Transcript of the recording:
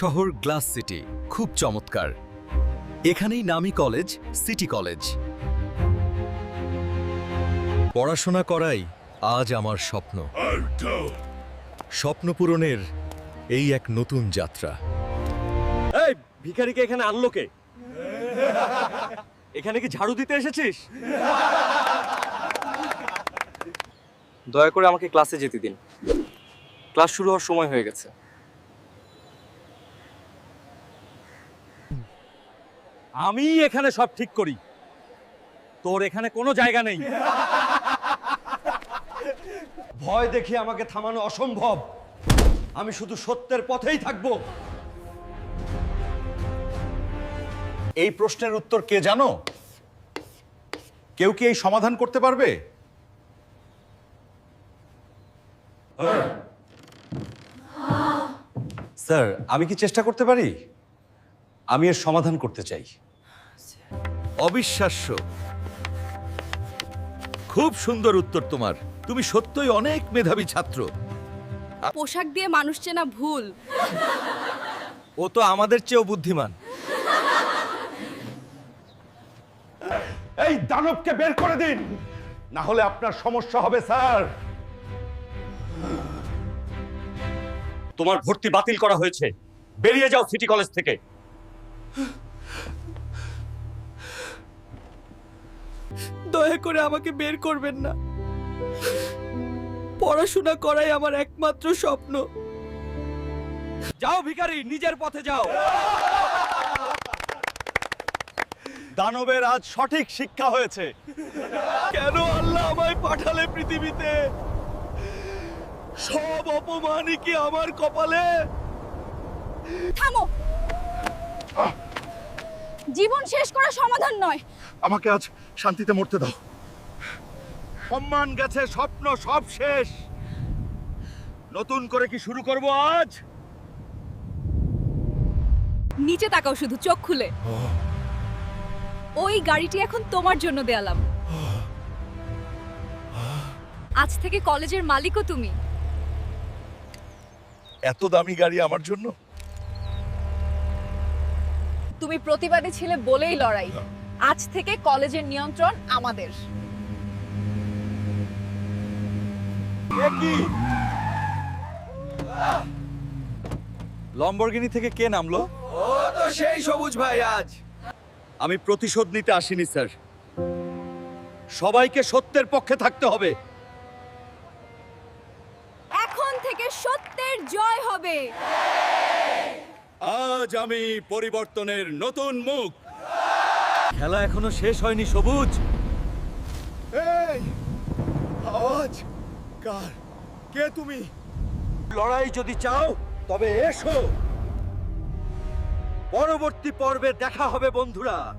শহর glass city, খুব চমৎকার। এখানেই নামি কলেজ, সিটি কলেজ। পড়াশোনা করাই আজ আমার স্বপ্ন। স্বপ্ন পূরণের এই এক নতুন যাত্রা। এই, ভিখারিকে এখানে আনলো কে? এখানে কি ঝাড়ু দিতে এসেছিস? দয়া করে আমাকে ক্লাসে যেতে দিন। ক্লাস শুরু হওয়ার সময় হয়ে গেছে। আমি এখানে সব ঠিক করি। তোর এখানে কোনো জায়গা নেই। ভয় দেখি আমাকে থামানো অসম্ভব। আমি শুধু সত্যের পথেই থাকব। এই প্রশ্নের উত্তর কে জানো? কেউ কি এই সমাধান করতে পারবে? স্যার আমি কি চেষ্টা করতে পারি? আমি এর সমাধান করতে চাই। অবিশ্বাস্য। খুব সুন্দর উত্তর তোমার। তুমি সত্যই অনেক মেধাবী ছাত্র। পোশাক দিয়ে মানুষ চেনা ভুল। ও তো আমাদের চেয়েও বুদ্ধিমান। এই দানবকে বের করে দিন। না হলে আপনার সমস্যা হবে স্যার। তোমার ভর্তি বাতিল করা হয়েছে। বেরিয়ে যাও সিটি কলেজ থেকে। দয়া করে আমাকে বের করবেন না। পড়াশোনা করাই আমার একমাত্র স্বপ্ন। যাও ভিখারি নিজের পথে যাও। দানবের আজ সঠিক শিক্ষা হয়েছে। কেন আল্লাহ আমায় পাঠালে পৃথিবীতে? সব অপমানই কি আমার কপালে? থামো জীবন শেষ করা সমাধান নয়। আমাকে আজ শান্তিতে মরতে দাও। সম্মান গেছে স্বপ্ন সব শেষ। নতুন করে কি শুরু করব আজ? নিচে তাকাও শুধু চোখ খুলে। ওই গাড়িটি এখন তোমার জন্য দেয়ালাম। আজ থেকে কলেজের মালিকও তুমি। এত দামি গাড়ি আমার জন্য? তুমি প্রতিবাদী ছিলে বলেই লড়াই। আজ থেকে কলেজের নিয়ন্ত্রণ আমাদের। লম্বরগিনি থেকে কে নামলো? ও তো সেই সবুজ ভাই আজ। আমি প্রতিশোধ নিতে আসিনি স্যার। সবাইকে সত্যের পক্ষে থাকতে হবে। এখন থেকে সত্যের জয় হবে। আজ আমি পরিবর্তনের নতুন মুখ। খেলা এখনও শেষ হয়নি সবুজ। এই আওয়াজ কার? কে তুমি? লড়াই যদি চাও তবে এসো। পরবর্তী পর্বে দেখা হবে বন্ধুরা।